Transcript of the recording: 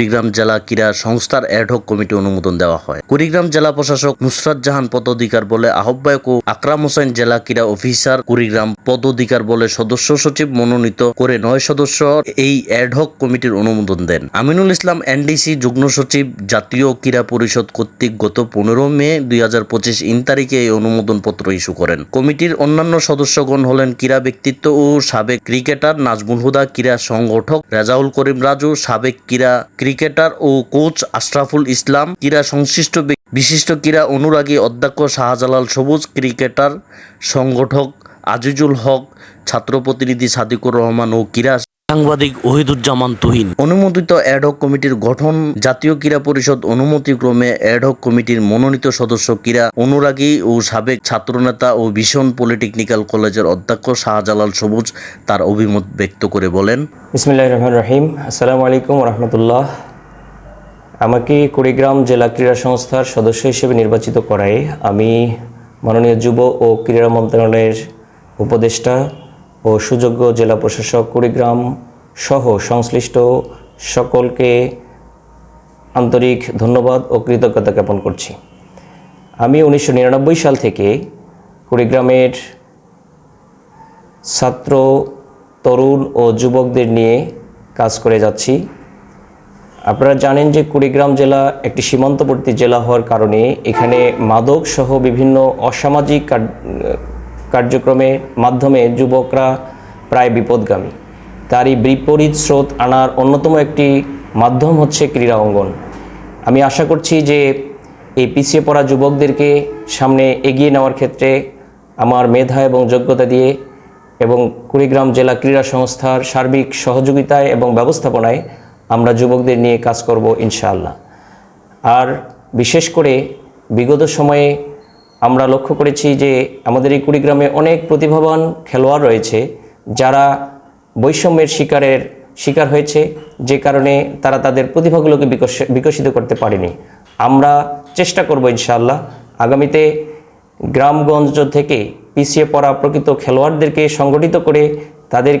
কুড়িগ্রাম জেলা ক্রীড়া সংস্থার অ্যাডহক কমিটি অনুমোদন দেওয়া হয়। কুড়িগ্রাম জেলা প্রশাসক নুসরাত জাহান পদাধিকার বলে আহ্বায়ক ও আকরাম হোসেন জেলা ক্রীড়া অফিসার কুড়িগ্রাম পদাধিকার বলে সদস্য সচিব মনোনীত করে নয় সদস্য এই অ্যাডহক কমিটির অনুমোদন দেন। আমিনুল ইসলাম এনডিসি যুগ্ম সচিব জাতীয় ক্রীড়া পরিষদ কর্তৃক গত পনেরো মে দুই হাজার পঁচিশ ইন তারিখে এই অনুমোদন পত্র ইস্যু করেন। কমিটির অন্যান্য সদস্যগণ হলেন ক্রীড়া ব্যক্তিত্ব ও সাবেক ক্রিকেটার নাজমুল হুদা, ক্রীড়া সংগঠক রেজাউল করিম রাজু, সাবেক ক্রীড়া ক্রিকেটার ও কোচ আশরাফুল ইসলাম, ক্রীড়া সংশ্লিষ্ট বিশিষ্ট ক্রীড়া অনুরাগী অধ্যক্ষ শাহজালাল সবুজ, ক্রিকেটার, সংগঠক আজিজুল হক, ছাত্র প্রতিনিধি সাদিকুর রহমান ও ক্রীড়া সাংবাদিক ওহিদুজ্জামান তুহিন। অনুমোদিত অ্যাডহক কমিটির গঠন জাতীয় ক্রীড়া পরিষদ অনুমতিক্রমে অ্যাডহক কমিটির মনোনীত সদস্য ক্রীড়া অনুরাগী ও সাবেক ছাত্রনেতা ও ভীষণ পলিটেকনিক্যাল কলেজের অধ্যক্ষ শাহজালাল সবুজ তার অভিমত ব্যক্ত করে বলেন বিসমিল্লাহ রহমান রহিম। আসসালামু আলাইকুম রহমতুল্লাহ। আমাকে কুড়িগ্রাম জেলা ক্রীড়া সংস্থার সদস্য হিসেবে নির্বাচিত করায় আমি মাননীয় যুব ও ক্রীড়া মন্ত্রণালয়ের উপদেষ্টা ও সুযোগ্য জেলা প্রশাসক কুড়িগ্রাম সহ সংশ্লিষ্ট সকলকে আন্তরিক ধন্যবাদ ও কৃতজ্ঞতা জ্ঞাপন করছি। আমি উনিশশো নিরানব্বই সাল থেকে কুড়িগ্রামের ছাত্র, তরুণ ও যুবকদের নিয়ে কাজ করে যাচ্ছি। আপনারা জানেন যে কুড়িগ্রাম জেলা একটি সীমান্তবর্তী জেলা হওয়ার কারণে এখানে মাদক সহ বিভিন্ন অসামাজিক কার- কার্যক্রমের মাধ্যমে যুবকরা প্রায় বিপদগামী। তারই বিপরীত স্রোত আনার অন্যতম একটি মাধ্যম হচ্ছে ক্রীড়া অঙ্গন। আমি আশা করছি যে এই পিছিয়ে পড়া যুবকদেরকে সামনে এগিয়ে নেওয়ার ক্ষেত্রে আমার মেধা এবং যোগ্যতা দিয়ে এবং কুড়িগ্রাম জেলা ক্রীড়া সংস্থার সার্বিক সহযোগিতায় এবং ব্যবস্থাপনায় আমরা যুবকদের নিয়ে কাজ করব ইনশাআল্লাহ। আর বিশেষ করে বিগত সময়ে আমরা লক্ষ্য করেছি যে আমাদের এই কুড়িগ্রামে অনেক প্রতিভাবান খেলোয়াড় রয়েছে, যারা বৈষম্যের শিকারের শিকার হয়েছে, যে কারণে তারা তাদের প্রতিভাগুলোকে বিকশ- বিকশিত করতে পারেনি। আমরা চেষ্টা করব ইনশাআল্লাহ। আগামীতে গ্রামগঞ্জ থেকে পিছিয়ে পড়া প্রকৃত খেলোয়াড়দেরকে সংগঠিত করে তাদের